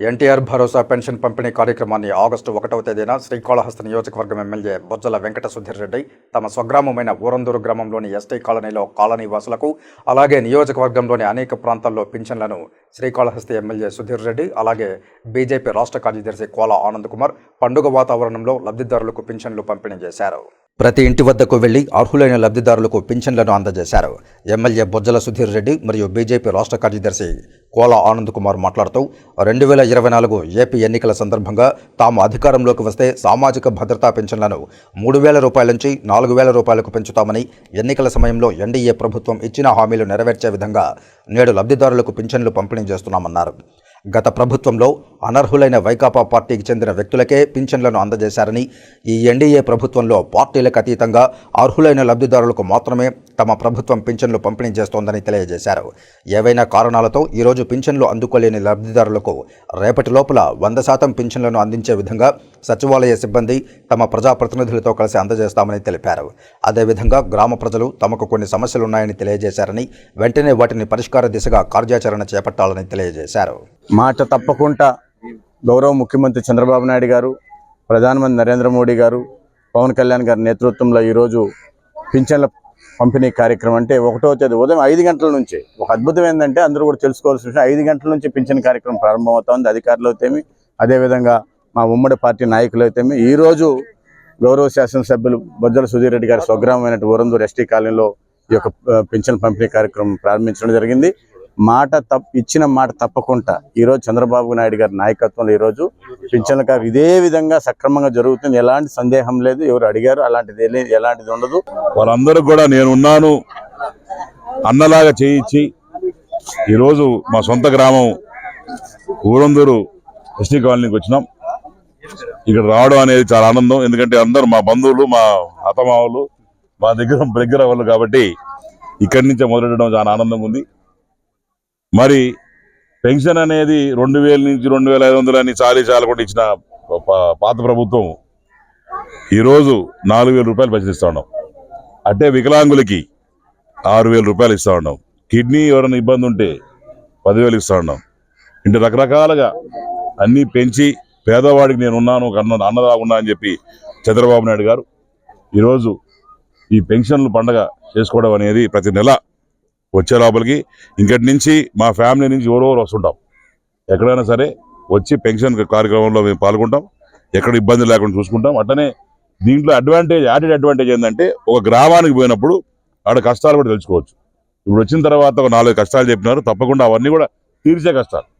ఎన్టీఆర్ భరోసా pension పంపిణీ కార్యక్రమాన్ని August ఒకటవ తేదీన శ్రీకాళహస్తి నియోజకవర్గం ఎమ్మెల్యే బొజ్జల వెంకట సుధీర్ రెడ్డి తమ స్వగ్రామమైన ఊరందూరు గ్రామంలోని ఎస్టీ కాలనీలో కాలనీవాసులకు అలాగే నియోజకవర్గంలోని అనేక ప్రాంతాల్లో పింఛన్లను శ్రీకాళహస్తి ఎమ్మెల్యే సుధీర్ రెడ్డి అలాగే బీజేపీ రాష్ట్ర కార్యదర్శి కోల ఆనంద్ కుమార్ పండుగ వాతావరణంలో లబ్ధిదారులకు పింఛన్లు పంపిణీ చేశారు. ప్రతి ఇంటి వద్దకు వెళ్ళి అర్హులైన లబ్ధిదారులకు పింఛన్లను అందజేశారు. ఎమ్మెల్యే బొజ్జల సుధీర్ రెడ్డి మరియు బీజేపీ రాష్ట్ర కార్యదర్శి కోల ఆనంద్ కుమార్ మాట్లాడుతూ రెండు వేల ఇరవై నాలుగు ఏపీ ఎన్నికల సందర్భంగా తాము అధికారంలోకి వస్తే సామాజిక భద్రతా పెన్షన్లను మూడు వేల రూపాయల నుంచి నాలుగు వేల రూపాయలకు పెంచుతామని ఎన్నికల సమయంలో ఎన్డీఏ ప్రభుత్వం ఇచ్చిన హామీలు నెరవేర్చే విధంగా నేడు లబ్ధిదారులకు పింఛన్లు పంపిణీ చేస్తున్నామన్నారు. గత ప్రభుత్వంలో అనర్హులైన వైకాపా పార్టీకి చెందిన వ్యక్తులకే పింఛన్లను అందజేశారని ఈ ఎన్డీఏ ప్రభుత్వంలో పార్టీలకు అతీతంగా అర్హులైన లబ్ధిదారులకు మాత్రమే తమ ప్రభుత్వం పింఛన్లు పంపిణీ చేస్తోందని తెలియజేశారు. ఏవైనా కారణాలతో ఈరోజు పింఛన్లు అందుకోలేని లబ్ధిదారులకు రేపటి లోపల వంద శాతం పింఛన్లను అందించే విధంగా సచివాలయ సిబ్బంది తమ ప్రజాప్రతినిధులతో కలిసి అందజేస్తామని తెలిపారు. అదేవిధంగా గ్రామ ప్రజలు తమకు కొన్ని సమస్యలున్నాయని తెలియజేశారని వెంటనే వాటిని పరిష్కార దిశగా కార్యాచరణ చేపట్టాలని తెలియజేశారు. మాట తప్పకుండా గౌరవ ముఖ్యమంత్రి చంద్రబాబు నాయుడు గారు ప్రధానమంత్రి నరేంద్ర మోడీ గారు పవన్ కళ్యాణ్ గారి నేతృత్వంలో ఈరోజు పింఛన్ల పంపిణీ కార్యక్రమం. అంటే ఒకటో తేదీ ఉదయం ఐదు గంటల నుంచి. ఒక అద్భుతం ఏంటంటే అందరూ కూడా తెలుసుకోవాల్సిన విషయం ఐదు గంటల నుంచి పింఛన్ కార్యక్రమం ప్రారంభమవుతోంది. అధికారులు అయితేమి అదేవిధంగా మా ఉమ్మడి పార్టీ నాయకులు అయితేమి ఈరోజు గౌరవ శాసనసభ్యులు బొజ్జల సుధీర్ రెడ్డి గారి స్వగ్రామమైన ఊరందూరు ఎస్టీ కాలనీలో ఈ యొక్క పింఛన్ పంపిణీ కార్యక్రమం ప్రారంభించడం జరిగింది. మాట తప్ప ఇచ్చిన మాట తప్పకుండా ఈరోజు చంద్రబాబు నాయుడు గారి నాయకత్వంలో ఈరోజు పింఛన్ల కాపు ఇదే విధంగా సక్రమంగా జరుగుతుంది. ఎలాంటి సందేహం లేదు. ఎవరు అడిగారు అలాంటిది ఎలాంటిది ఉండదు. వాళ్ళందరూ కూడా నేనున్నాను అన్నలాగా చేయించి ఈరోజు మా సొంత గ్రామం ఊరందరూ ఎస్టీ కాలనీకి వచ్చినాం. ఇక్కడ రావడం అనేది చాలా ఆనందం. ఎందుకంటే అందరూ మా బంధువులు మా అత్తమావులు మా దగ్గర దగ్గర వాళ్ళు కాబట్టి ఇక్కడి నుంచే మొదలెట్టడం చాలా ఆనందంగా ఉంది. మరి పెన్షన్ అనేది రెండు వేల నుంచి రెండు వేల ఐదు వందలు అని చాలీ చాలకుండా ఇచ్చిన ప- పాత ప్రభుత్వం. ఈరోజు నాలుగు వేల రూపాయలు పెన్షన్ ఇస్తూ ఉన్నాం. అంటే వికలాంగులకి ఆరు వేల రూపాయలు ఇస్తూ ఉన్నాం. కిడ్నీ ఎవరైనా ఇబ్బంది ఉంటే పదివేలు ఇస్తూ ఉన్నాం. ఇంటి రకరకాలుగా అన్నీ పెంచి పేదవాడికి నేను ఉన్నాను ఒక అన్న అన్నదా ఉన్నా అని చెప్పి చంద్రబాబు నాయుడు గారు ఈరోజు ఈ పెన్షన్లు పండగ చేసుకోవడం అనేది ప్రతి నెల వచ్చే లోపలికి ఇంకటి నుంచి మా ఫ్యామిలీ నుంచి ఎవరెవరు వస్తుంటాం. ఎక్కడైనా సరే వచ్చి పెన్షన్ కార్యక్రమంలో మేము పాల్గొంటాం. ఎక్కడ ఇబ్బంది లేకుండా చూసుకుంటాం. అట్లనే దీంట్లో అడ్వాంటేజ్ యాడెడ్ అడ్వాంటేజ్ ఏంటంటే ఒక గ్రామానికి పోయినప్పుడు ఆడ కష్టాలు కూడా తెలుసుకోవచ్చు. ఇప్పుడు వచ్చిన తర్వాత ఒక నాలుగు కష్టాలు చెప్పినారు. తప్పకుండా అవన్నీ కూడా తీర్చే కష్టాలు.